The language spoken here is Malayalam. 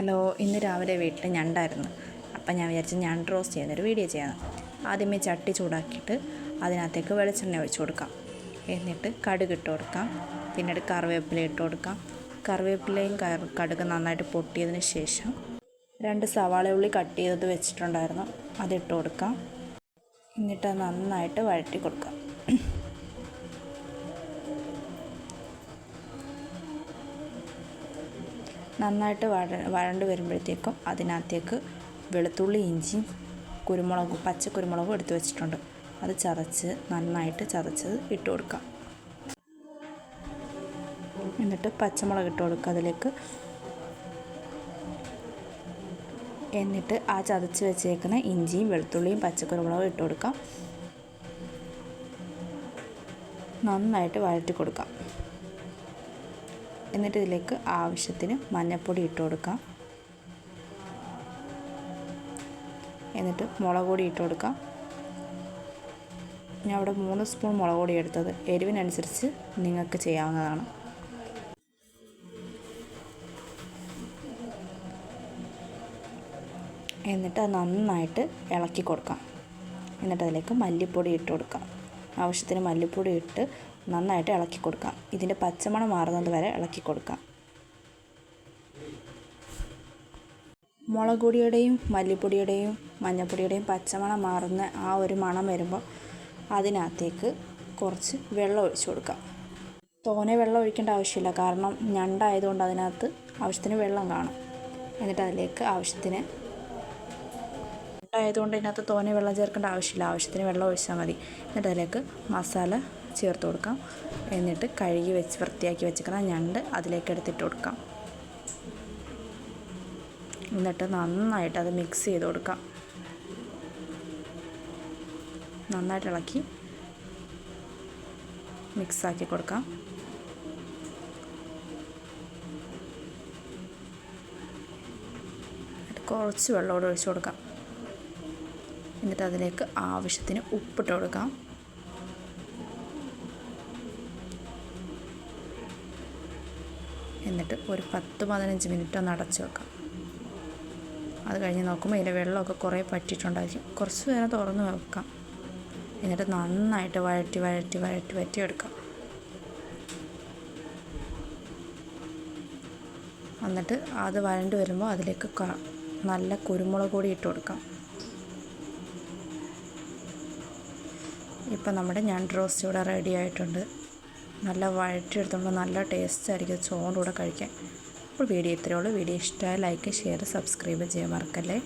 ഹലോ ഇന്ന് രാവിലെ വീട്ടിൽ ഞണ്ടായിരുന്നു. അപ്പം ഞാൻ വിചാരിച്ചു ഞണ്ട് റോസ്റ്റ് ചെയ്യുന്നൊരു വീഡിയോ ചെയ്യാം. ആദ്യമേ ചട്ടി ചൂടാക്കിയിട്ട് അതിനകത്തേക്ക് വെളിച്ചെണ്ണ ഒഴിച്ചു കൊടുക്കാം. എന്നിട്ട് കടുക് ഇട്ട് കൊടുക്കാം. പിന്നീട് കറിവേപ്പില ഇട്ട് കൊടുക്കാം. കറിവേപ്പിലയും കടുക് നന്നായിട്ട് പൊട്ടിയതിന് ശേഷം രണ്ട് സവാള ഉള്ളി കട്ട് ചെയ്തത് വെച്ചിട്ടുണ്ടായിരുന്നു. അതിട്ട് കൊടുക്കാം. എന്നിട്ട് നന്നായിട്ട് വഴറ്റി കൊടുക്കാം. നന്നായിട്ട് വഴ വഴണ്ട് വരുമ്പോഴത്തേക്കും അതിനകത്തേക്ക് വെളുത്തുള്ളി ഇഞ്ചിയും കുരുമുളകും പച്ച കുരുമുളകും എടുത്ത് വെച്ചിട്ടുണ്ട്. അത് ചതച്ച് നന്നായിട്ട് ചതച്ചത് ഇട്ട് കൊടുക്കാം എന്നിട്ട് പച്ചമുളക് ഇട്ട് കൊടുക്കുക അതിലേക്ക്. എന്നിട്ട് ആ ചതച്ച് വെച്ചേക്കുന്ന ഇഞ്ചിയും വെളുത്തുള്ളിയും പച്ചക്കുരുമുളകും ഇട്ട് കൊടുക്കാം നന്നായിട്ട് വഴറ്റി കൊടുക്കാം എന്നിട്ട് ഇതിലേക്ക് ആവശ്യത്തിന് മഞ്ഞൾപ്പൊടി ഇട്ട് കൊടുക്കാം. എന്നിട്ട് മുളക് പൊടി ഇട്ട് കൊടുക്കാം. ഞാൻ അവിടെ മൂന്ന് സ്പൂൺ മുളക് പൊടി എടുത്തത്. എരിവിനനുസരിച്ച് നിങ്ങൾക്ക് ചെയ്യാവുന്നതാണ്. എന്നിട്ട് അത് നന്നായിട്ട് ഇളക്കി കൊടുക്കാം. എന്നിട്ട് അതിലേക്ക് മല്ലിപ്പൊടി ഇട്ട് കൊടുക്കാം. ആവശ്യത്തിന് മല്ലിപ്പൊടി ഇട്ട് നന്നായിട്ട് ഇളക്കി കൊടുക്കാം. ഇതിന്റെ പച്ചമണം മാറുന്നത് വരെ ഇളക്കി കൊടുക്കാം. മുളക് പൊടിയുടെയും മല്ലിപ്പൊടിയുടെയും മഞ്ഞൾപ്പൊടിയുടെയും പച്ചമണം മാറുന്ന ആ ഒരു മണം വരുമ്പോൾ അതിനകത്തേക്ക് കുറച്ച് വെള്ളം ഒഴിച്ചു കൊടുക്കാം. തോനെ വെള്ളം ഒഴിക്കേണ്ട ആവശ്യമില്ല. കാരണം ഞണ്ടായതുകൊണ്ട് അതിനകത്ത് ആവശ്യത്തിന് വെള്ളം കാണും. എന്നിട്ട് അതിലേക്ക് ആവശ്യത്തിന് ആയതുകൊണ്ട് ഇതിനകത്ത് തോനെ വെള്ളം ചേർക്കേണ്ട ആവശ്യമില്ല. ആവശ്യത്തിന് വെള്ളം ഒഴിച്ചാൽ മതി. എന്നിട്ട് അതിലേക്ക് മസാല ചേർത്ത് കൊടുക്കാം. എന്നിട്ട് കഴുകി വെച്ച് വൃത്തിയാക്കി വെച്ചിരിക്കുന്ന ഞണ്ട് അതിലേക്ക് എടുത്തിട്ട് കൊടുക്കാം. എന്നിട്ട് നന്നായിട്ട് അത് മിക്സ് ചെയ്ത് കൊടുക്കാം. നന്നായിട്ട് ഇളക്കി മിക്സാക്കി കൊടുക്കാം. കുറച്ച് വെള്ളം കൂടെ ഒഴിച്ച് കൊടുക്കാം. എന്നിട്ട് അതിലേക്ക് ആവശ്യത്തിന് ഉപ്പിട്ട് കൊടുക്കാം. എന്നിട്ട് ഒരു പത്ത് പതിനഞ്ച് മിനിറ്റ് ഒന്ന് അടച്ച് വെക്കാം. അത് കഴിഞ്ഞ് നോക്കുമ്പോൾ ഇതിന്റെ വെള്ളമൊക്കെ കുറേ പറ്റിയിട്ടുണ്ടായിരിക്കും. കുറച്ച് നേരം തുറന്ന് വെക്കാം. എന്നിട്ട് നന്നായിട്ട് വഴറ്റി വഴറ്റി വഴറ്റി വറ്റി എടുക്കാം. എന്നിട്ട് അത് വരണ്ട് വരുമ്പോൾ അതിലേക്ക് നല്ല കുരുമുളക് കൂടി ഇട്ട് കൊടുക്കാം. ഇപ്പം നമ്മുടെ ഞണ്ട് റോസ്റ്റ് ഇവിടെ റെഡി ആയിട്ടുണ്ട്. നല്ല വഴറ്റിയെടുത്തുകൊണ്ട് നല്ല ടേസ്റ്റ് ആയിരിക്കും ചോറിന്റെ കൂടെ കഴിക്കാൻ. അപ്പോൾ വീഡിയോ ഇത്രയേ ഉള്ളൂ. വീഡിയോ ഇഷ്ടമായ ലൈക്ക് ഷെയർ സബ്സ്ക്രൈബ് ചെയ്യാൻ മറക്കല്ലേ?